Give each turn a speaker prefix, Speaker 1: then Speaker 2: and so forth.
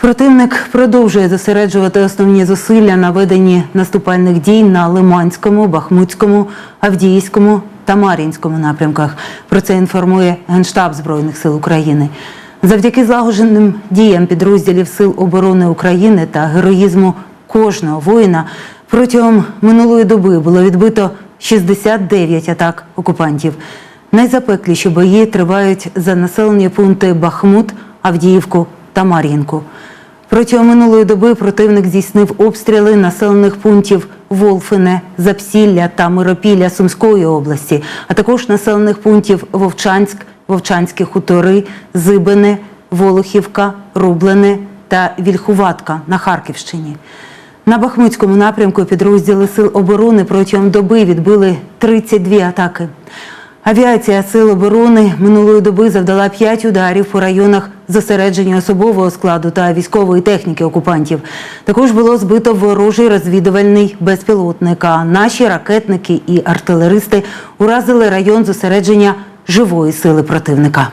Speaker 1: Противник продовжує зосереджувати основні зусилля на веденні наступальних дій на Лиманському, Бахмутському, Авдіївському та Мар'їнському напрямках. Про це інформує Генштаб Збройних сил України. Завдяки злагодженим діям підрозділів Сил оборони України та героїзму кожного воїна протягом минулої доби було відбито 69 атак окупантів. Найзапекліші бої тривають за населені пункти Бахмут, Авдіївку та Мар'їнку. Протягом минулої доби противник здійснив обстріли населених пунктів Волфине, Запсілля та Миропілля Сумської області, а також населених пунктів Вовчанськ, Вовчанські хутори, Зибине, Волохівка, Рублене та Вільхуватка на Харківщині. На Бахмутському напрямку підрозділи Сил оборони протягом доби відбили 32 атаки. Авіація Сил оборони минулої доби завдала 5 ударів по районах зосередження особового складу та військової техніки окупантів. Також було збито ворожий розвідувальний безпілотник. А наші ракетники і артилеристи уразили район зосередження живої сили противника.